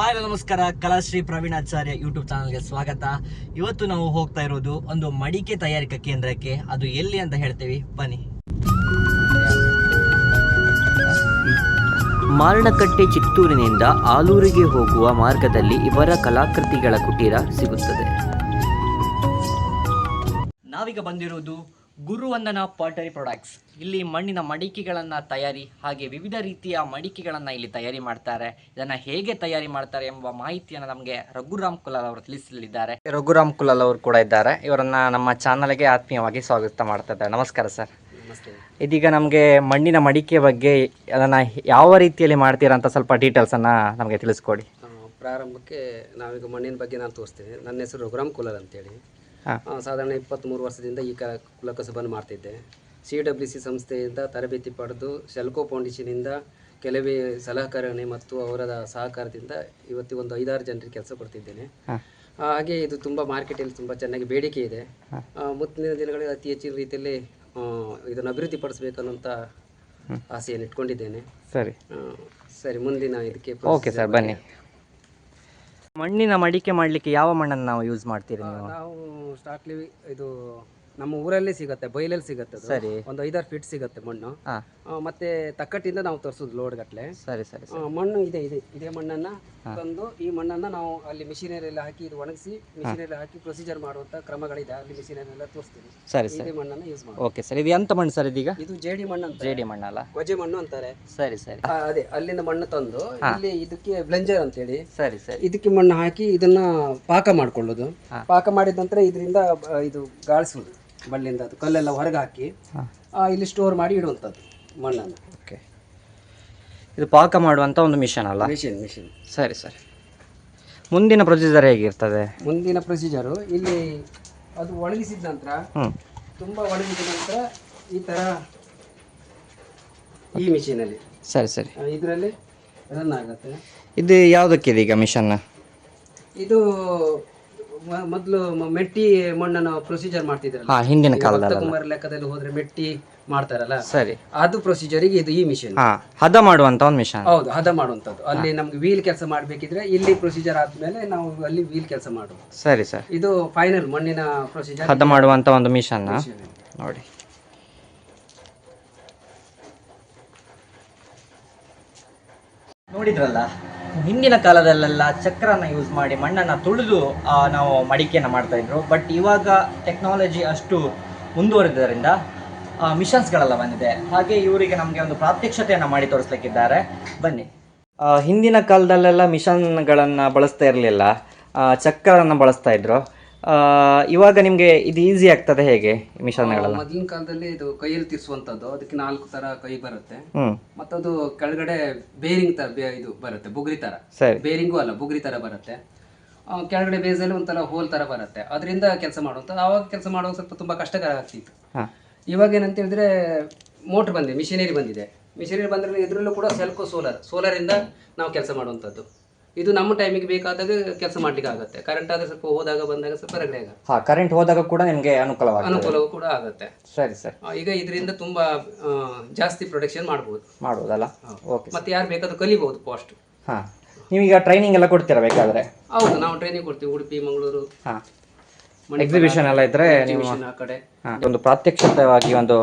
Hi ನಮಸ್ಕಾರ Kalashri ಪ್ರವೀಣಾಚಾರ್ಯ YouTube ಚಾನಲ್ಗೆ ಸ್ವಾಗತ. ಇವತ್ತು ನಾವು ಹೋಗ್ತಾ ಇರೋದು ಒಂದು ಮಡಿಕೆ ತಯಾರಿಕಾ ಕೇಂದ್ರಕ್ಕೆ. ಅದು ಎಲ್ಲಿ ಅಂತ ಹೇಳ್ತೀವಿ? ಬನ್ನಿ. ಮಾರಣಕಟ್ಟೆ ಚಿತ್ತೂರಿನಿಂದ ಆಲೂರಿಗೆ ಹೋಗುವ ಮಾರ್ಗದಲ್ಲಿ ಇವರ ಕಲಾಕೃತಿಗಳ ಕುಟೀರ ಸಿಗುತ್ತದೆ. ನಾವೀಗ ಬಂದಿರೋದು ಗುರುವಂದನ ಪಾಟರಿ ಪ್ರಾಡಕ್ಟ್ಸ್. ಇಲ್ಲಿ ಮಣ್ಣಿನ ಮಡಿಕೆಗಳನ್ನು ತಯಾರಿ ಹಾಗೆ ವಿವಿಧ ರೀತಿಯ ಮಡಿಕೆಗಳನ್ನು ಇಲ್ಲಿ ತಯಾರಿ ಮಾಡ್ತಾರೆ. ಇದನ್ನು ಹೇಗೆ ತಯಾರಿ ಮಾಡ್ತಾರೆ ಎಂಬ ಮಾಹಿತಿಯನ್ನು ನಮಗೆ ರಘುರಾಮ್ ಕುಲಾಲ್ ಅವರು ತಿಳಿಸಲಿದ್ದಾರೆ. ರಘುರಾಮ್ ಕುಲಾಲ್ ಅವರು ಕೂಡ ಇದ್ದಾರೆ. ಇವರನ್ನು ನಮ್ಮ ಚಾನಲ್ಗೆ ಆತ್ಮೀಯವಾಗಿ ಸ್ವಾಗತ ಮಾಡ್ತಾ ಇದ್ದಾರೆ. ನಮಸ್ಕಾರ ಸರ್. ನಮಸ್ತೆ. ಇದೀಗ ನಮಗೆ ಮಣ್ಣಿನ ಮಡಿಕೆ ಬಗ್ಗೆ ಅದನ್ನು ಯಾವ ರೀತಿಯಲ್ಲಿ ಮಾಡ್ತೀರಾ ಅಂತ ಸ್ವಲ್ಪ ಡೀಟೇಲ್ಸನ್ನು ನಮಗೆ ತಿಳಿಸ್ಕೊಡಿ. ಪ್ರಾರಂಭಕ್ಕೆ ನಾವೀಗ ಮಣ್ಣಿನ ಬಗ್ಗೆ ನಾನು ತೋರಿಸ್ತೇನೆ. ನನ್ನ ಹೆಸರು ರಘುರಾಮ್ ಕುಲಾಲ್ ಅಂತೇಳಿ. ಸಾಧಾರಣ ಇಪ್ಪತ್ತ್ಮೂರು ವರ್ಷದಿಂದ ಈ ಕ ಕುಲಕಸಬನ್ನು ಮಾಡ್ತಿದ್ದೆ. ಸಿ ಡಬ್ಲ್ಯೂ ಸಿ ಸಂಸ್ಥೆಯಿಂದ ತರಬೇತಿ ಪಡೆದು ಶೆಲ್ಕೋ ಫೌಂಡೇಶನಿಂದ ಕೆಲವೇ ಸಲಹಕರಣೆ ಮತ್ತು ಅವರ ಸಹಕಾರದಿಂದ ಇವತ್ತು ಒಂದು ಐದಾರು ಜನರಿಗೆ ಕೆಲಸ ಕೊಡ್ತಿದ್ದೇನೆ. ಹಾಗೆ ಇದು ತುಂಬ ಮಾರ್ಕೆಟಲ್ಲಿ ತುಂಬ ಚೆನ್ನಾಗಿ ಬೇಡಿಕೆ ಇದೆ. ಮುತ್ತಿನ ಮುಂದಿನ ದಿನಗಳಲ್ಲಿ ಅತಿ ಹೆಚ್ಚಿನ ರೀತಿಯಲ್ಲಿ ಇದನ್ನು ಅಭಿವೃದ್ಧಿಪಡಿಸಬೇಕನ್ನುವಂಥ ಆಸೆಯನ್ನು ಇಟ್ಕೊಂಡಿದ್ದೇನೆ ಸರಿ. ಸರಿ ಮುಂದಿನ ಇದಕ್ಕೆ ಓಕೆ ಸರ್ ಬನ್ನಿ. ಮಣ್ಣಿನ ಮಡಿಕೆ ಮಾಡಲಿಕ್ಕೆ ಯಾವ ಮಣ್ಣನ್ನು ನಾವು ಯೂಸ್ ಮಾಡ್ತೀರಿ ನೀವು? ನಾವು ಸ್ಟಾರ್ಟ್ಲಿ ಇದು ನಮ್ಮ ಊರಲ್ಲಿ ಸಿಗುತ್ತೆ ಬೈಲಲ್ಲಿ ಸಿಗುತ್ತೆ ಅದು. ಸರಿ. ಒಂದು ಐದಾರು ಫೀಟ್ ಸಿಗುತ್ತೆ ಮಣ್ಣು. ಹಾಂ ಮತ್ತೆ ತಕ್ಕಟ್ಟಿಂದ ನಾವು ತರಿಸೋದು ಲೋಡ್ ಗಟ್ಟಲೆ ಸರಿ ಸರಿ ಮಣ್ಣು ಇದೆ ಇದೆ ಇದೇ ಮಣ್ಣನ್ನ ತಂದು ಈ ಮಣ್ಣನ್ನ ನಾವು ಅಲ್ಲಿ ಮಿಷಿನರಿ ಹಾಕಿ ಇದು ಒಣಗಿಸಿ ಮಿಷಿನರಿ ಹಾಕಿ ಪ್ರೊಸೀಜರ್ ಮಾಡುವಂತ ಕ್ರಮಗಳಿದೆ. ಅಲ್ಲಿ ಮಿಷಿನರಿ ಎಲ್ಲ ತೋರಿಸ್ತೀವಿ ಸರಿ ಸರಿ. ಇದೇ ಮಣ್ಣನ್ನ ಯೂಸ್ ಮಾಡಿ ಓಕೆ ಸರ್. ಇದು ಎಂತ ಮಣ್ಣು ಸರ್ ಇದೀಗ? ಇದು ಜೇಡಿ ಮಣ್ಣು ಅಂತ ಜೇಡಿ ಮಣ್ಣಲ್ಲ ಗೊಜೆ ಮಣ್ಣು ಅಂತಾರೆ. ಸರಿ ಸರಿ. ಆ, ಅದೇ ಅಲ್ಲಿಂದ ಮಣ್ಣು ತಂದು ಇಲ್ಲಿ ಇದಕ್ಕೆ ಬ್ಲೆಂಜರ್ ಅಂತೇಳಿ ಸರಿ ಸರಿ. ಇದಕ್ಕೆ ಮಣ್ಣು ಹಾಕಿ ಇದನ್ನ ಪಾಕ ಮಾಡ್ಕೊಳ್ಳೋದು. ಪಾಕ ಮಾಡಿದ ನಂತರ ಇದರಿಂದ ಇದು ಗಾಳಿಸುವುದು. ಬಳ್ಳಿಯಿಂದ ಅದು ಕಲ್ಲೆಲ್ಲ ಹೊರಗೆ ಹಾಕಿ ಆ, ಇಲ್ಲಿ ಸ್ಟೋರ್ ಮಾಡಿ ಇಡುವಂಥದ್ದು ಮಣ್ಣನ್ನು. ಓಕೆ. ಇದು ಪಾಕ ಮಾಡುವಂಥ ಒಂದು ಮಿಷನ್ ಅಲ್ಲ? Machine machine. ಸರಿ ಸರಿ. ಮುಂದಿನ ಪ್ರೊಸೀಜರ್ ಹೇಗಿರ್ತದೆ? ಮುಂದಿನ ಪ್ರೊಸೀಜರು ಇಲ್ಲಿ ಅದು ಒಣಗಿಸಿದ ನಂತರ ಹ್ಞೂ ತುಂಬ ಒಣಗಿದ ನಂತರ ಈ ಥರ ಈ ಮಿಷಿನಲ್ಲಿ. ಸರಿ ಸರಿ. ಇದರಲ್ಲಿ ರನ್ ಆಗುತ್ತೆ. ಇದು ಯಾವುದಕ್ಕಿದೆ ಈಗ ಮಿಷನ್? ಇದು ಮೊದಲು ಮೆಟ್ಟಿ ಮಣ್ಣನ್ನು ಪ್ರೊಸೀಜರ್ ಮಾಡ್ತಿದ್ರಲ್ಲ. ಹಾಂ ಹಿಂದಿನ ಕಾಲದಲ್ಲಿ ಕುಮಾರ ಲೆಕ್ಕದಲ್ಲಿ ಹೋದ್ರೆ ಮೆಟ್ಟಿ ಮಾಡ್ತಾರಲ್ಲ ಸರಿ. ಅದು ಪ್ರೊಸೀಜರಿಗೆ ಇದು ಈ ಮಿಷನ್ ಹಾಂ ಹದ ಮಾಡುವಂತ ಒಂದು ಮಿಷನ್ ಹೌದು ಹದ ಮಾಡುವಂತದ್ದು ಅಲ್ಲಿ ನಮ್ಗೆ ವೀಲ್ ಕೆಲಸ ಮಾಡ್ಬೇಕಿದ್ರೆ ಇಲ್ಲಿ ಪ್ರೊಸೀಜರ್ ಆದ್ಮೇಲೆ ನಾವು ಅಲ್ಲಿ ವೀಲ್ ಕೆಲಸ ಮಾಡುದು ಸರಿ ಸರ್. ಇದು ಫೈನಲ್ ಮಣ್ಣಿನ ಪ್ರೊಸೀಜರ್ ಹದ ಮಾಡುವಂತ ಒಂದು ಮಿಷನ್ ನೋಡಿ. ನೋಡಿದ್ರಲ್ಲ? ಹಿಂದಿನ ಕಾಲದಲ್ಲೆಲ್ಲ ಚಕ್ರನ ಯೂಸ್ ಮಾಡಿ ಮಣ್ಣನ್ನು ತುಳಿದು ನಾವು ಮಡಿಕೆಯನ್ನು ಮಾಡ್ತಾಯಿದ್ರು ಬಟ್ ಇವಾಗ ಟೆಕ್ನಾಲಜಿ ಅಷ್ಟು ಮುಂದುವರೆದರಿಂದ ಮಿಷನ್ಸ್ಗಳೆಲ್ಲ ಬಂದಿದೆ. ಹಾಗೆ ಇವರಿಗೆ ನಮಗೆ ಒಂದು ಪ್ರಾತ್ಯಕ್ಷತೆಯನ್ನು ಮಾಡಿ ತೋರಿಸ್ಲಿಕ್ಕಿದ್ದಾರೆ. ಬನ್ನಿ. ಹಿಂದಿನ ಕಾಲದಲ್ಲೆಲ್ಲ ಮಿಷನ್ಗಳನ್ನು ಬಳಸ್ತಾ ಇರಲಿಲ್ಲ. ಚಕ್ರವನ್ನು ಬಳಸ್ತಾ ಇದ್ರು. ಆ, ಇವಾಗ ನಿಮಗೆ ಇದು ಈಸಿ ಆಗ್ತದೆ ಹೇಗೆ ಮಿಷನ್ಗಳೆಲ್ಲ ಮೊದಲಿನ ಕಾಲದಲ್ಲಿ ಇದು ಕೈಯಲ್ಲಿ ತಿರ್ಸುವಂಥದ್ದು ಅದಕ್ಕೆ ನಾಲ್ಕು ತರ ಕೈ ಬರುತ್ತೆ. ಮತ್ತದು ಕೆಳಗಡೆ ಬೇರಿಂಗ್ ತರ ಬೇ- ಇದು ಬರುತ್ತೆ ಬುಗುರಿ ತರ. ಸರಿ. ಬೇರಿಂಗು ಅಲ್ಲ ಬುಗುರಿ ತರ ಬರುತ್ತೆ. ಆ, ಕೆಳಗಡೆ ಬೇಸಲ್ಲಿ ಒಂಥರ ಹೋಲ್ ತರ ಬರುತ್ತೆ. ಅದರಿಂದ ಕೆಲಸ ಮಾಡುವಂತ ಆವಾಗ ಕೆಲಸ ಮಾಡುವಾಗ ಸ್ವಲ್ಪ ತುಂಬಾ ಕಷ್ಟಕರ ಆಗ್ತಿತ್ತು. ಹಾಂ. ಇವಾಗ ಏನಂತ ಹೇಳಿದ್ರೆ ಮೋಟರ್ ಬಂದಿದೆ ಮಿಷಿನರಿ ಬಂದಿದೆ. ಮಿಷಿನರಿ ಬಂದ್ರೆ ಇದರಲ್ಲೂ ಕೂಡ ಸೆಲ್ಕೋ ಸೋಲಾರ್ ಸೋಲಾರಿಂದ ನಾವು ಕೆಲಸ ಮಾಡುವಂಥದ್ದು. ಇದು ನಮ್ಮ ಟೈಮಿಗೆ ಬೇಕಾದಾಗ ಕೆಲಸ ಮಾಡ್ಲಿಕ್ಕೆ ಆಗುತ್ತೆ. ಕರೆಂಟ್ ಆದ್ರೆ ಸ್ವಲ್ಪ ಹೋದಾಗ ಬಂದಾಗ ಸ್ವಲ್ಪ ರಗಡೆ ಆಗುತ್ತೆ. ಹಾಂ ಕರೆಂಟ್ ಹೋದಾಗ ಕೂಡ ನಿಮಗೆ ಅನುಕೂಲವಾಗುತ್ತೆ ಅನುಕೂಲವೂ ಕೂಡ ಆಗುತ್ತೆ. ಸರಿ ಸರ್. ಆ, ಈಗ ಇದರಿಂದ ತುಂಬಾ ಆ, ಜಾಸ್ತಿ ಪ್ರೊಡಕ್ಷನ್ ಮಾಡ್ಬೋದು. ಮಾಡ್ಬೋದಲ್ಲ? ಓಕೆ ಮತ್ತೆ ಯಾರು ಬೇಕಾದ್ರೂ ಕಲಿಬಹುದು ಪೋಸ್ಟ್ ಹಾ. ನೀವೀಗ ಟ್ರೈನಿಂಗ್ ಎಲ್ಲ ಕೊಡ್ತೀರಾ ಬೇಕಾದ್ರೆ? ಹೌದು ನಾವು ಟ್ರೈನಿಂಗ್ ಕೊಡ್ತೀವಿ. ಉಡುಪಿ ಮಂಗಳೂರು ಹಾ. ಎಕ್ಸಿಬಿಷನ್ ಎಲ್ಲ ಇದ್ರೆ ನೀವು ಮಿಷನ್ ಆ ಕಡೆ. ಹಾಂ ಒಂದು ಪ್ರಾತ್ಯಕ್ಷಿತವಾಗಿ ಒಂದು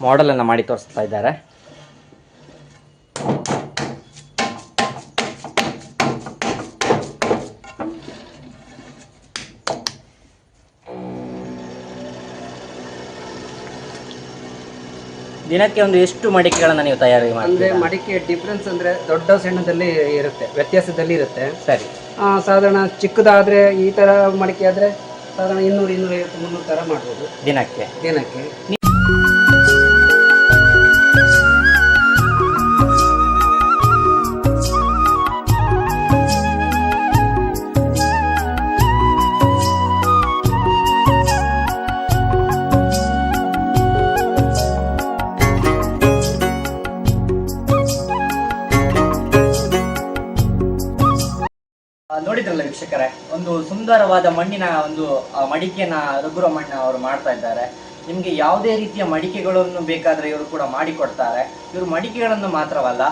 ಮಾಡೆಲನ್ನು ಮಾಡಿ ತೋರಿಸ್ತಾ ಇದ್ದಾರೆ. ದಿನಕ್ಕೆ ಒಂದು ಎಷ್ಟು ಮಡಿಕೆಗಳನ್ನು ನೀವು ತಯಾರಿ ಅಂದರೆ ಅಂದ್ರೆ ಮಡಿಕೆ ಡಿಫ್ರೆನ್ಸ್ ಅಂದ್ರೆ ದೊಡ್ಡ ಸಣ್ಣದಲ್ಲಿ ಇರುತ್ತೆ ವ್ಯತ್ಯಾಸದಲ್ಲಿ ಇರುತ್ತೆ. ಸರಿ. ಆ, ಸಾಧಾರಣ ಚಿಕ್ಕದಾದ್ರೆ ಈ ತರ ಮಡಿಕೆ ಆದ್ರೆ ಸಾಧಾರಣ ಇನ್ನೂರು ಇನ್ನೂರ ಐವತ್ತು ಮುನ್ನೂರು ತರ ಮಾಡ್ಬೋದು. ದಿನಕ್ಕೆ? ದಿನಕ್ಕೆ. ವೀಕ್ಷಕರೇ ಒಂದು ಸುಂದರವಾದ ಮಣ್ಣಿನ ಒಂದು ಮಡಿಕೆಯನ್ನ ರಘುರಮಣ್ಣ ಅವರು ಮಾಡ್ತಾ ಇದ್ದಾರೆ. ನಿಮಗೆ ಯಾವುದೇ ರೀತಿಯ ಮಡಿಕೆಗಳನ್ನು ಬೇಕಾದರೆ ಇವರು ಕೂಡ ಮಾಡಿಕೊಡ್ತಾರೆ. ಇವರು ಮಡಿಕೆಗಳನ್ನು ಮಾತ್ರವಲ್ಲ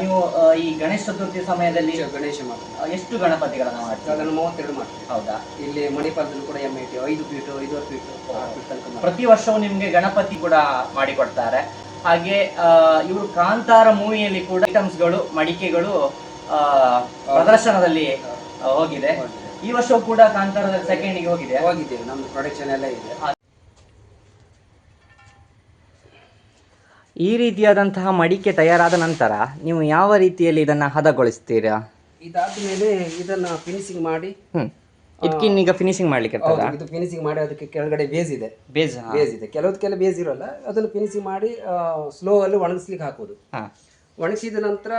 ನೀವು ಈ ಗಣೇಶ ಚತುರ್ಥಿ ಸಮಯದಲ್ಲಿ ಗಣೇಶ ಎಷ್ಟು ಗಣಪತಿಗಳನ್ನು ಮಾಡ್ತೀವಿ ಅದನ್ನು ಮೂವತ್ತೆರಡು ಮಾಡ್ತೀವಿ. ಹೌದಾ? ಇಲ್ಲಿ ಮಣಿಪಾಲದಲ್ಲಿ ಕೂಡ ಎಂ ಐ ಟಿ ಐದು ಫೀಟು ಐದೂವರೆ ಫೀಟು ಪ್ರತಿ ವರ್ಷವೂ ನಿಮಗೆ ಗಣಪತಿ ಕೂಡ ಮಾಡಿಕೊಡ್ತಾರೆ. ಹಾಗೆ ಇವರು ಕಾಂತಾರ ಮೂವಿಯಲ್ಲಿ ಕೂಡ ಐಟಮ್ಸ್ಗಳು ಮಡಿಕೆಗಳು ಆ, ಪ್ರದರ್ಶನದಲ್ಲಿ ಹೋಗಿದೆ. ಈ ವರ್ಷ ಕೂಡ ಕಾಂತಾರದಲ್ಲಿ ಸೆಕೆಂಡಿಗೆ ಹೋಗಿದೆ. ಹೋಗಿದೆ. ನಮ್ಮ ಪ್ರೊಡಕ್ಷನ್ ಎಲ್ಲ ಇದೆ. ಈ ರೀತಿಯಾದಂತಹ ಮಡಿಕೆ ತಯಾರಾದ ನಂತರ ನೀವು ಯಾವ ರೀತಿಯಲ್ಲಿ ಇದನ್ನ ಹದಗೊಳಿಸ್ತೀರಾ? ಇದಾದ ಮೇಲೆ ಇದನ್ನ ಫಿನಿಶಿಂಗ್ ಮಾಡಿ ಹ್ಮ್. ಇದಕ್ಕಿನ್ನೀಗ ಫಿನಿಶಿಂಗ್ ಮಾಡ್ಲಿಕ್ಕೆ ಇರ್ತದ? ಇದು ಫಿನಿಶಿಂಗ್ ಮಾಡಿ ಅದಕ್ಕೆ ಕೆಳಗಡೆ ಬೇಸ್ ಇದೆ. ಬೇಸ್ ಬೇಸ್ ಇದೆ. ಕೆಲವು ಬೇಸ್ ಇರೋಲ್ಲ. ಅದನ್ನು ಫಿನಿಶಿಂಗ್ ಮಾಡಿ ಸ್ಲೋ ಅಲ್ಲಿ ಒಣಗಿಸ್ಲಿಕ್ಕೆ ಹಾಕೋದು. ಹಾ. ಒಣಗಿಸಿದ ನಂತರ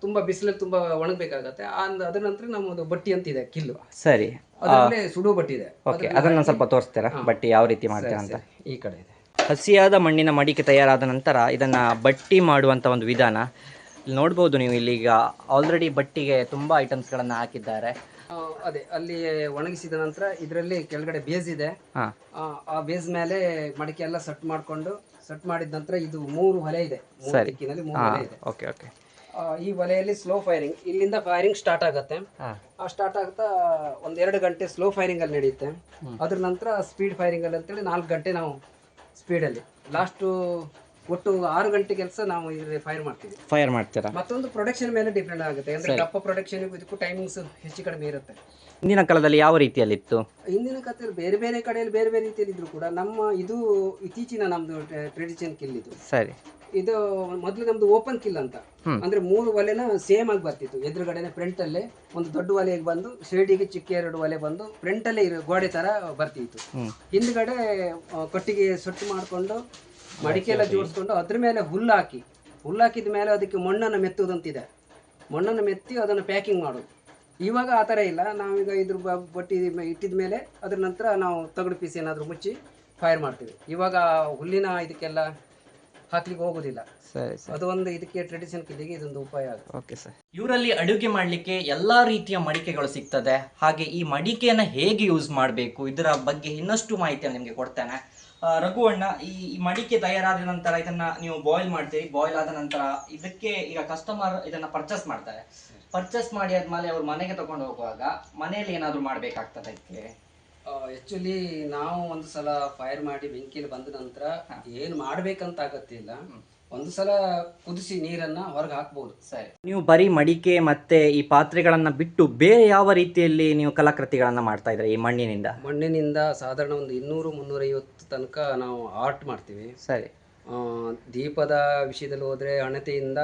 ತುಂಬಾ ಬಿಸಿಲಲ್ಲಿ ತುಂಬಾ ಒಣಗಬೇಕಾಗತ್ತೆ. ಅದರ ನಂತರ ನಮ್ಮದು ಬಟ್ಟಿ ಅಂತ ಇದೆ ಕಿಲ್ಲು. ಸರಿ. ಅದರಲ್ಲೇ ಸುಡು ಬಟ್ಟಿ ಇದೆ. ಓಕೆ ಅದನ್ನ ಸ್ವಲ್ಪ ತೋರಿಸ್ತೀರಾ? ಬಟ್ಟಿ ಯಾವ ರೀತಿ ಮಾಡ್ತೀರಾ ಅಂತ? ಈ ಕಡೆ ಇದೆ. ಹಸಿಯಾದ ಮಣ್ಣಿನ ಮಡಿಕೆ ತಯಾರಾದ ನಂತರ ಇದನ್ನ ಬಟ್ಟಿ ಮಾಡುವಂತ ಒಂದು ವಿಧಾನ. ಇಲ್ಲಿ ನೋಡ್ಬೋದು ನೀವು ಇಲ್ಲಿಗ ಆಲ್ರೆಡಿ ಬಟ್ಟಿಗೆ ತುಂಬಾ ಐಟಮ್ಸ್ಗಳನ್ನ ಹಾಕಿದ್ದಾರೆ. ಆ, ಅದೇ ಅಲ್ಲಿ ಒಣಗಿಸಿದ ನಂತರ ಇದರಲ್ಲಿ ಕೆಳಗಡೆ ಬೇಸ್ ಇದೆ. ಹಾ. ಆ, ಬೇಸ್ ಮೇಲೆ ಮಡಿಕೆ ಎಲ್ಲ ಸೆಟ್ ಮಾಡ್ಕೊಂಡು ಸೆಟ್ ಮಾಡಿದ ನಂತರ ಇದು ಮೂರು ಹೊಲೆ ಇದೆ. ಮೂರು ಸರಿ. ದಿಕ್ಕಿನಲ್ಲಿ ಮೂರು ಹಾ ಹೊಲೆ ಇದೆ. Okay okay. ಆ, ಈ ವಲಯಲ್ಲಿ ಸ್ಲೋ ಫೈರಿಂಗ್ ಇಲ್ಲಿಂದ ಫೈರಿಂಗ್ ಸ್ಟಾರ್ಟ್ ಆಗುತ್ತೆ. ಹಾ. ಆ ಸ್ಟಾರ್ಟ್ ಆಗ್ತಾ ಒಂದೆರಡು ಎರಡು ಗಂಟೆ ಸ್ಲೋ ಫೈರಿಂಗ್ ಅಲ್ಲಿ ನಡೆಯುತ್ತೆ. ಅದ್ರ ನಂತರ ಸ್ಪೀಡ್ ಫೈರಿಂಗ್ ಅಲ್ಲಿ ಅಂತೇಳಿ ನಾಲ್ಕು ಗಂಟೆ ನಾವು ಸ್ಪೀಡಲ್ಲಿ ಲಾಸ್ಟು ಒಟ್ಟು ಆರು ಗಂಟೆ ಕೆಲಸ ನಾವು ಇಲ್ಲಿ ಫೈರ್ ಮಾಡ್ತೀವಿ. ಫೈರ್ ಮಾಡ್ತೀರಾ? ಮತ್ತೊಂದು ಪ್ರೊಡಕ್ಷನ್ ಮೇಲೆ ಡಿಪೆಂಡ್ ಆಗುತ್ತೆ. ಅಂದ್ರೆ ದಪ್ಪ ಪ್ರೊಡಕ್ಷನ್ ಇದಕ್ಕೂ ಟೈಮಿಂಗ್ಸ್ ಹೆಚ್ಚು ಕಡಿಮೆ ಇರುತ್ತೆ. ಹಿಂದಿನ ಕಾಲದಲ್ಲಿ ಯಾವ ರೀತಿಯಲ್ಲಿತ್ತು? ಹಿಂದಿನ ಕಾಲದಲ್ಲಿ ಬೇರೆ ಬೇರೆ ಕಡೆಯಲ್ಲಿ ಬೇರೆ ಬೇರೆ ರೀತಿಯಲ್ಲಿ ಇದ್ರು ಕೂಡ ನಮ್ಮ ಇದು ಇತ್ತೀಚಿನ ನಮ್ದು ಟ್ರೆಡಿಷನ್ ಕಿಲ್ ಇದು. ಸರಿ. ಇದು ಮೊದಲು ನಮ್ದು ಓಪನ್ ಕಿಲ್ ಅಂತ. ಅಂದ್ರೆ ಮೂರು ಒಲೆನ ಸೇಮ್ ಆಗಿ ಬರ್ತಿತ್ತು. ಎದುರುಗಡೆನೆ ಫ್ರಂಟ್ ಅಲ್ಲೇ ಒಂದು ದೊಡ್ಡ ಒಲೆಗೆ ಬಂದು ಶೇಡಿಗೆ ಚಿಕ್ಕ ಎರಡು ಒಲೆ ಬಂದು ಫ್ರಂಟ್ ಅಲ್ಲೇ ಗೋಡೆ ತರ ಬರ್ತಿತ್ತು. ಹಿಂದ್ಗಡೆ ಕಟ್ಟಿಗೆ ಸೊಟ್ಟು ಮಾಡಿಕೊಂಡು ಮಡಿಕೆ ಎಲ್ಲ ಜೋಡಿಸ್ಕೊಂಡು ಅದ್ರ ಮೇಲೆ ಹುಲ್ಲು ಹಾಕಿ ಹುಲ್ಲು ಹಾಕಿದ ಮೇಲೆ ಅದಕ್ಕೆ ಮಣ್ಣನ್ನು ಮೆತ್ತುವುದಂತಿದೆ ಮಣ್ಣನ್ನು ಮೆತ್ತಿ ಅದನ್ನು ಪ್ಯಾಕಿಂಗ್ ಮಾಡೋದು. ಇವಾಗ ಆ ಥರ ಇಲ್ಲ. ನಾವೀಗ ಇದ್ರ ಬಟ್ಟಿ ಇಟ್ಟಿದ ಮೇಲೆ ಅದ್ರ ನಂತರ ನಾವು ತಗಡು ಪೀಸ್ ಏನಾದರೂ ಮುಚ್ಚಿ ಫೈರ್ ಮಾಡ್ತೀವಿ. ಇವಾಗ ಹುಲ್ಲಿನ ಇದಕ್ಕೆಲ್ಲ ಹಾಕ್ಲಿಕ್ಕೆ ಹೋಗೋದಿಲ್ಲ. ಅದು ಒಂದು ಇದಕ್ಕೆ ಟ್ರೆಡಿಷನ್ ಕಿಲ್ಲಿಗೆ ಇದೊಂದು ಉಪಾಯ ಆಗುತ್ತೆ. Okay sir. ಇವರಲ್ಲಿ ಅಡುಗೆ ಮಾಡಲಿಕ್ಕೆ ಎಲ್ಲಾ ರೀತಿಯ ಮಡಿಕೆಗಳು ಸಿಗ್ತದೆ. ಹಾಗೆ ಈ ಮಡಿಕೆಯನ್ನ ಹೇಗೆ ಯೂಸ್ ಮಾಡಬೇಕು? ಇದರ ಬಗ್ಗೆ ಇನ್ನಷ್ಟು ಮಾಹಿತಿಯನ್ನು ನಿಮಗೆ ಕೊಡ್ತೇನೆ. ಆ, ರಘು ಅಣ್ಣ ಈ ಮಡಿಕೆ ತಯಾರಾದ ನಂತರ ಇದನ್ನ ನೀವು ಬಾಯ್ಲ್ ಮಾಡ್ತೀರಿ. ಬಾಯ್ಲ್ ಆದ ನಂತರ ಇದಕ್ಕೆ ಈಗ ಕಸ್ಟಮರ್ ಇದನ್ನ ಪರ್ಚೇಸ್ ಮಾಡ್ತಾರೆ. ಪರ್ಚೇಸ್ ಮಾಡಿ ಆದ್ಮೇಲೆ ಅವ್ರು ಮನೆಗೆ ತಗೊಂಡು ಹೋಗುವಾಗ ಮನೆಯಲ್ಲಿ ಏನಾದ್ರು ಮಾಡ್ಬೇಕಾಗ್ತದೆ ಇದಕ್ಕೆ? ಆಕ್ಚುಲಿ ನಾವು ಒಂದು ಸಲ ಫೈರ್ ಮಾಡಿ ಬೆಂಕಿಯಲ್ಲಿ ಬಂದ ನಂತರ ಏನು ಮಾಡ್ಬೇಕಂತ ಆಗತ್ತಿಲ್ಲ. ಒಂದು ಸಲ ಕುದಿಸಿ ನೀರನ್ನ ಹೊರಗೆ ಹಾಕ್ಬೋದು. ಸರಿ. ನೀವು ಬರೀ ಮಡಿಕೆ ಮತ್ತೆ ಈ ಪಾತ್ರೆಗಳನ್ನ ಬಿಟ್ಟು ಬೇರೆ ಯಾವ ರೀತಿಯಲ್ಲಿ ನೀವು ಕಲಾಕೃತಿಗಳನ್ನ ಮಾಡ್ತಾ ಇದ್ರೆ ಈ ಮಣ್ಣಿನಿಂದ? ಮಣ್ಣಿನಿಂದ ಸಾಧಾರಣ ಒಂದು ಇನ್ನೂರು ಮುನ್ನೂರೈವತ್ತು ತನಕ ನಾವು ಆರ್ಟ್ ಮಾಡ್ತೀವಿ. ಸರಿ. ದೀಪದ ವಿಷಯದಲ್ಲಿ ಹೋದ್ರೆ ಹಣತೆಯಿಂದ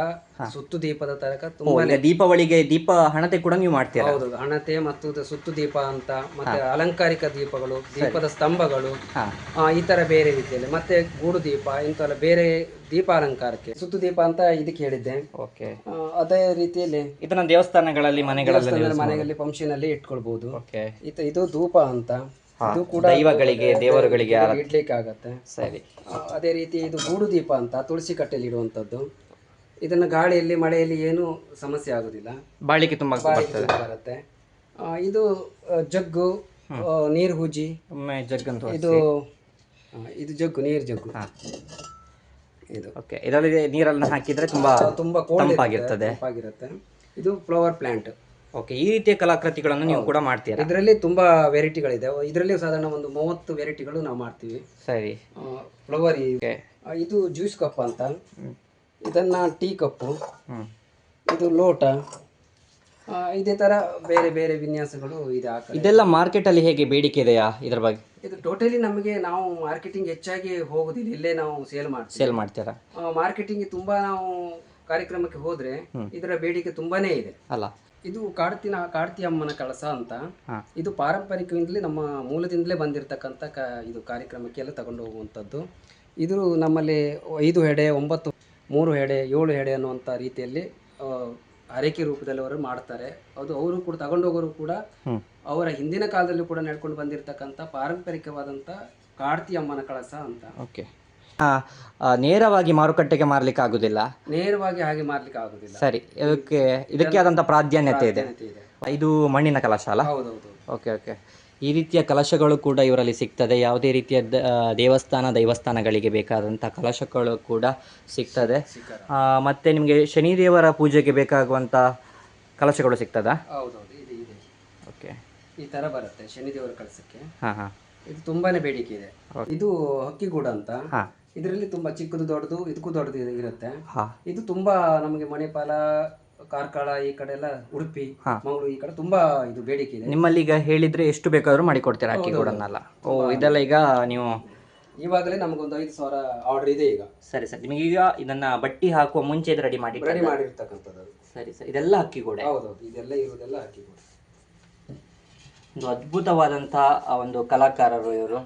ಸುತ್ತು ದೀಪದ ತನಕ ತುಂಬಾ ದೀಪಾವಳಿಗೆ ದೀಪ ಹಣತೆ ಕೂಡ ನೀವು ಮಾಡ್ತೀರಾ? ಹೌದು ಹಣತೆ ಮತ್ತು ಸುತ್ತು ದೀಪ ಅಂತ ಮತ್ತೆ ಅಲಂಕಾರಿಕ ದೀಪಗಳು ದೀಪದ ಸ್ತಂಭಗಳು ಆ, ಈ ತರ ಬೇರೆ ರೀತಿಯಲ್ಲಿ ಮತ್ತೆ ಗೂಡು ದೀಪ ಇಂಥವೆಲ್ಲ ಬೇರೆ ದೀಪ ಅಲಂಕಾರಕ್ಕೆ ಸುತ್ತು ದೀಪ ಅಂತ ಇದಕ್ಕೆ ಹೇಳಿದ್ದೆ. ಓಕೆ. ಅದೇ ರೀತಿಯಲ್ಲಿ ಇದನ್ನ ದೇವಸ್ಥಾನಗಳಲ್ಲಿ ಮನೆಗಳಲ್ಲಿ ಮನೆಯಲ್ಲಿ ಫಂಕ್ಷನ್ ಅಲ್ಲಿ ಇಟ್ಕೊಳ್ಬಹುದು ಇದು ಧೂಪ ಅಂತ. ಇದು ಕೂಡ ದೈವಗಳಿಗೆ ದೇವರುಗಳಿಗೆ ಇಡ್ಲಿಕ್ಕೆ ಆಗತ್ತೆ ಸರಿ. ಆ, ಅದೇ ರೀತಿ ಇದು ಗೂಡು ದೀಪ ಅಂತ ತುಳಸಿ ಕಟ್ಟೆಯಲ್ಲಿ ಇಡುವಂಥದ್ದು. ಇದನ್ನ ಗಾಳಿಯಲ್ಲಿ ಮಳೆಯಲ್ಲಿ ಏನು ಸಮಸ್ಯೆ ಆಗುದಿಲ್ಲ. ಬಾಳಿಕೆ ತುಂಬಾ ಬರುತ್ತೆ. ಆ, ಇದು ಆ, ಜಗ್ಗು ಆ, ನೀರು ಹೂಜಿ. ಒಮ್ಮೆ ಜಗ್ಗಂತ ಇದು ಆ, ಇದು ಜಗ್ಗು ನೀರು ಜಗ್ಗು. ಇದು. ಓಕೆ ಇದರಲ್ಲಿ ನೀರನ್ನು ಹಾಕಿದ್ರೆ ತುಂಬಾ ತುಂಬಾ ಕೋಲ್ಡ್ ತಂಪಾಗಿರುತ್ತೆ. ಇದು ಫ್ಲವರ್ ಪ್ಲಾಂಟ್ ಓಕೆ ಈ ರೀತಿಯ ಕಲಾಕೃತಿಗಳನ್ನು ನೀವು ಕೂಡ ಮಾಡ್ತೀರಾ? ಇದರಲ್ಲಿ ತುಂಬಾ ವೆರೈಟಿಗಳಿದೆ. ಇದರಲ್ಲಿ ಸಾಧಾರಣ ಒಂದು ಮೂವತ್ತು ವೆರೈಟಿಗಳು ನಾವು ಮಾಡ್ತೀವಿ. ಸರಿ. ಫ್ಲವರ್ ಇದು ಜ್ಯೂಸ್ ಕಪ್ ಅಂತ. ಇದನ್ನ ಟೀ ಕಪ್ಪು. ಇದು ಲೋಟ. ಇದೇ ತರ ಬೇರೆ ಬೇರೆ ವಿನ್ಯಾಸಗಳು ಇದೆ ಆ ಕಡೆ. ಇದೆಲ್ಲ ಮಾರ್ಕೆಟ್ ಅಲ್ಲಿ ಹೇಗೆ ಬೇಡಿಕೆ ಇದೆಯಾ ಇದ್ರ ಬಗ್ಗೆ? ಇದು ಟೋಟಲಿ ನಮಗೆ ನಾವು ಮಾರ್ಕೆಟಿಂಗ್ ಹೆಚ್ಚಾಗಿ ಹೋಗೋದಿಲ್ಲ. ಇಲ್ಲೇ ನಾವು ಸೇಲ್ ಮಾಡ್ತೀವಿ. ಸೇಲ್ ಮಾಡ್ತೀರಾ? ಮಾರ್ಕೆಟಿಂಗ್ ತುಂಬಾ ನಾವು ಕಾರ್ಯಕ್ರಮಕ್ಕೆ ಹೋದ್ರೆ ಇದರ ಬೇಡಿಕೆ ತುಂಬಾನೇ ಇದೆ. ಅಲ್ಲ. ಇದು ಕಾಡ್ತಿನ ಕಾಡ್ತಿ ಅಮ್ಮನ ಕಳಸ ಅಂತ. ಇದು ಪಾರಂಪರಿಕದಿಂದಲೇ ನಮ್ಮ ಮೂಲದಿಂದಲೇ ಬಂದಿರತಕ್ಕಂಥ ಕ ಇದು ಕಾರ್ಯಕ್ರಮಕ್ಕೆಲ್ಲ ತಗೊಂಡು ಹೋಗುವಂಥದ್ದು ಇದು ನಮ್ಮಲ್ಲಿ ಐದು ಹೆಡೆ ಒಂಬತ್ತು ಮೂರು ಹೆಡೆ ಏಳು ಹೆಡೆ ಅನ್ನುವಂಥ ರೀತಿಯಲ್ಲಿ ಹರಕೆ ರೂಪದಲ್ಲಿ ಅವರು ಮಾಡ್ತಾರೆ. ಅದು ಅವರು ಕೂಡ ತಗೊಂಡು ಹೋಗೋರು ಕೂಡ ಅವರ ಹಿಂದಿನ ಕಾಲದಲ್ಲೂ ಕೂಡ ನಡ್ಕೊಂಡು ಬಂದಿರತಕ್ಕಂಥ ಪಾರಂಪರಿಕವಾದಂಥ ಕಾಡ್ತಿ ಅಮ್ಮನ ಕಳಸ ಅಂತ. ಓಕೆ. ನೇರವಾಗಿ ಮಾರುಕಟ್ಟೆಗೆ ಮಾರ್ಲಿಕ್ಕೆ ಆಗುದಿಲ್ಲ ನೇರವಾಗಿ ಹಾಗೆ ಮಾರ್ಲಿಕ್ಕೆ ಆಗುದಿಲ್ಲ ಸರಿ ಇದಕ್ಕೆ ಇದಕ್ಕೆ ಆದಂತ ಪ್ರಾಧಾನ್ಯತೆ ಇದೆ. ಪ್ರಾಧಾನ್ಯತೆ ಇದೆ. ಇದು ಮಣ್ಣಿನ ಕಲಶ ಅಲ್ಲ ಹೌದೌದು. Okay okay. ಈ ರೀತಿಯ ಕಲಶಗಳು ಕೂಡ ಇವರಲ್ಲಿ ಸಿಗ್ತದೆ. ಯಾವುದೇ ರೀತಿಯ ದ- ದೇವಸ್ಥಾನ ದೈವಸ್ಥಾನಗಳಿಗೆ ಬೇಕಾದಂಥ ಕಲಶಗಳು ಕೂಡ ಸಿಗ್ತದೆ. ಆ, ಮತ್ತೆ ನಿಮಗೆ ಶನಿದೇವರ ಪೂಜೆಗೆ ಬೇಕಾಗುವಂಥ ಕಲಶಗಳು ಸಿಗ್ತದಾ? ಹೌದೌದು ಇದೆ ಇದೆ. ಓಕೆ. ಈ ಥರ ಬರುತ್ತೆ ಶನಿದೇವರ ಕಲಶಕ್ಕೆ. ಹಾಂ ಹಾಂ. ಇದು ತುಂಬಾನೇ ಬೇಡಿಕೆ ಇದೆ. ಇದು ಹಕ್ಕಿಗೂಡ ಅಂತ. ಹಾಂ. ಇದರಲ್ಲಿ ತುಂಬಾ ಚಿಕ್ಕದು ದೊಡ್ಡದು ಇದಕ್ಕೂ ದೊಡ್ಡದು ಇರು- ಇರುತ್ತೆ. ಹಾ. ಇದು ತುಂಬಾ ನಮಗೆ ಮಣಿಪಾಲ ಕಾರ್ಕಳ ಈ ಕಡೆ ಎಲ್ಲ ಉಡುಪಿ ಹಾ. ಮಂಗಳೂರು ಈ ಕಡೆ ತುಂಬಾ ಇದು ಬೇಡಿಕೆ ಇದೆ. ನಿಮ್ಮಲ್ಲಿ ಈಗ ಹೇಳಿದ್ರೆ ಎಷ್ಟು ಬೇಕಾದ್ರೂ ಮಾಡಿಕೊಡ್ತೀರಾ ಅಕ್ಕಿ ಗೂಡನ್ನೆಲ್ಲ ಓ ಇದೆಲ್ಲ ಈಗ ನೀವು ಇವಾಗಲೇ ನಮಗೊಂದು ಐದು ಸಾವಿರ ಆರ್ಡರ್ ಇದೆ ಈಗ. ಸರಿ ಸರ್. ನಿಮಗೆ ಈಗ ಇದನ್ನ ಬಟ್ಟಿ ಹಾಕುವ ಮುಂಚೆ ಇದು ರೆಡಿ ಮಾಡಿ ರೆಡಿ ಮಾಡಿರ್ತಕ್ಕಂಥದ್ದು. ಸರಿ ಸರ್. ಇದೆಲ್ಲ ಅಕ್ಕಿ ಗೋಡೆ ಹೌದೌದು ಇದೆಲ್ಲ ಇರೋದೆಲ್ಲ ಗೋಡೆ ಒಂದು ಅದ್ಭುತವಾದಂತಹ ಒಂದು ಕಲಾಕಾರರು ಇವರು.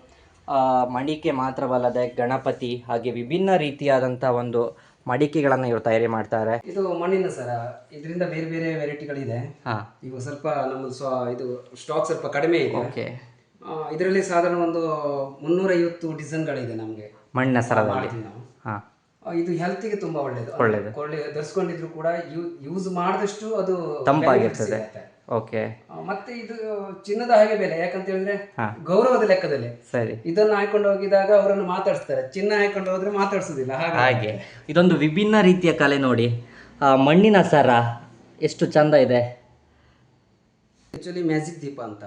ಮಡಿಕೆ ಮಾತ್ರವಲ್ಲದೆ ಗಣಪತಿ ಹಾಗೆ ವಿಭಿನ್ನ ರೀತಿಯಾದಂಥ ಒಂದು ಮಡಿಕೆಗಳನ್ನು ಇವರು ತಯಾರಿ ಮಾಡ್ತಾರೆ. ಇದು ಮಣ್ಣಿನ ಸರ ಇದರಿಂದ ಬೇರೆ ಬೇರೆ ವೆರೈಟಿಗಳಿದೆ. ಹಾಂ. ಈಗ ಸ್ವಲ್ಪ ನಮ್ಮದು ಸ್ವ ಇದು ಸ್ಟಾಕ್ ಸ್ವಲ್ಪ ಕಡಿಮೆ ಇದೆ. ಓಕೆ. ಇದರಲ್ಲಿ ಸಾಧಾರಣ ಒಂದು ಮುನ್ನೂರೈವತ್ತು ಡಿಸೈನ್ಗಳಿದೆ ನಮಗೆ. ಮಣ್ಣಿನ ಸರದಲ್ಲಿ. ಮಾಡ್ತೀವಿ ನಾವು. ಹಾಂ. ಇದು ಹೆಲ್ತಿಗೆ ತುಂಬಾ ಒಳ್ಳೇದು. ಒಳ್ಳೇದು. ಧರಿಸ್ಕೊಂಡಿದ್ರು ಕೂಡ ಯೂಸ್ ಮಾಡಿದಷ್ಟು ಅದು ತಂಪಾಗಿರ್ತದೆ. benefits ಸಿಗತ್ತೆ. ಓಕೆ. ಮತ್ತೆ ಇದು ಚಿನ್ನದ ಹಾಗೆ ಬೆಲೆ ಯಾಕಂತ ಹೇಳಿದ್ರೆ ಗೌರವದ ಲೆಕ್ಕದಲ್ಲಿ ಸರಿ. ಇದನ್ನ ಹಾಕೊಂಡು ಹೋಗಿದಾಗ ಅವರನ್ನು ಮಾತಾಡಿಸ್ತಾರೆ. ಚಿನ್ನ ಹಾಕೊಂಡು ಹೋದ್ರೆ ಮಾತಾಡ್ಸೋದಿಲ್ಲ ಹಾಗೆ. ಇದೊಂದು ವಿಭಿನ್ನ ರೀತಿಯ ಕಲೆ ನೋಡಿ. ಆ ಮಣ್ಣಿನ ಸರ ಎಷ್ಟು ಚಂದ ಇದೆ? ಆಕ್ಚುಲಿ ಮ್ಯಾಜಿಕ್ ದೀಪ ಅಂತ.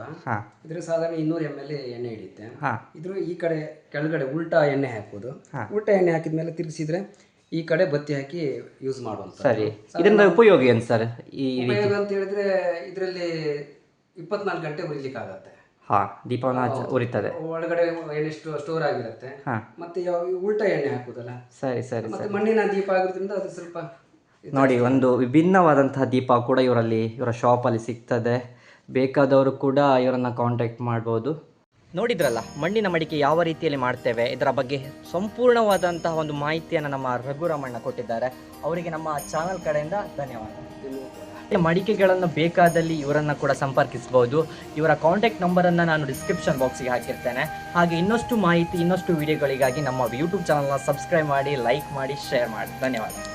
ಇದ್ರ ಸಾಧಾರಣ ಇನ್ನೂರು ಎಂ ಎಲ್ ಎಣ್ಣೆ ಹಿಡಿಯುತ್ತೆ. ಇದ್ರ ಈ ಕಡೆ ಕೆಳಗಡೆ ಉಲ್ಟಾ ಎಣ್ಣೆ ಹಾಕೋದು. ಉಲ್ಟಾ ಎಣ್ಣೆ ಹಾಕಿದ್ಮೇಲೆ ತಿರ್ಗಿಸಿದ್ರೆ ಈ ಕಡೆ ಬತ್ತಿ ಹಾಕಿ ಯೂಸ್ ಮಾಡುವಂತ ಸರಿ. ಇದರಿಂದ ಉಪಯೋಗ ಏನು ಸರ್? ಈ ಉಪಯೋಗ ಅಂತ ಹೇಳಿದ್ರೆ ಇದರಲ್ಲಿ ಇಪ್ಪತ್ನಾಲ್ಕು ಗಂಟೆ ಉರಿಲಿಕ್ಕೆ ಆಗತ್ತೆ ಹಾಂ ದೀಪವನ್ನು ಉರಿತದೆ. ಒಳಗಡೆ ಎಣ್ಣೆ ಸ್ಟೋರ್ ಆಗಿರುತ್ತೆ. ಮತ್ತೆ ಉಲ್ಟಾ ಎಣ್ಣೆ ಹಾಕುದಲ್ಲ? ಸರಿ ಸರಿ ಮತ್ತೆ ಮಣ್ಣಿನ ದೀಪ ಆಗಿರೋದ್ರಿಂದ ಅದು ಸ್ವಲ್ಪ ನೋಡಿ ಒಂದು ವಿಭಿನ್ನವಾದಂತಹ ದೀಪ ಕೂಡ ಇವರಲ್ಲಿ ಇವರ ಶಾಪಲ್ಲಿ ಸಿಗ್ತದೆ. ಬೇಕಾದವರು ಕೂಡ ಇವರನ್ನು ಕಾಂಟ್ಯಾಕ್ಟ್ ಮಾಡ್ಬೋದು. ನೋಡಿದ್ರಲ್ಲ, ಮಣ್ಣಿನ ಮಡಿಕೆ ಯಾವ ರೀತಿಯಲ್ಲಿ ಮಾಡ್ತೇವೆ, ಇದರ ಬಗ್ಗೆ ಸಂಪೂರ್ಣವಾದಂತಹ ಒಂದು ಮಾಹಿತಿಯನ್ನು ನಮ್ಮ ರಘುರಾಮಣ್ಣ ಕೊಟ್ಟಿದ್ದಾರೆ. ಅವರಿಗೆ ನಮ್ಮ ಚಾನಲ್ ಕಡೆಯಿಂದ ಧನ್ಯವಾದ ಮಡಿಕೆಗಳನ್ನು ಬೇಕಾದಲ್ಲಿ ಇವರನ್ನು ಕೂಡ ಸಂಪರ್ಕಿಸಬಹುದು. ಇವರ ಕಾಂಟ್ಯಾಕ್ಟ್ ನಂಬರನ್ನು ನಾನು ಡಿಸ್ಕ್ರಿಪ್ಷನ್ ಬಾಕ್ಸಿಗೆ ಹಾಕಿರ್ತೇನೆ. ಹಾಗೆ ಇನ್ನಷ್ಟು ಮಾಹಿತಿ, ಇನ್ನಷ್ಟು ವಿಡಿಯೋಗಳಿಗಾಗಿ ನಮ್ಮ ಯೂಟ್ಯೂಬ್ ಚಾನಲ್ನ ಸಬ್ಸ್ಕ್ರೈಬ್ ಮಾಡಿ ಲೈಕ್ ಮಾಡಿ ಶೇರ್ ಮಾಡಿ. ಧನ್ಯವಾದ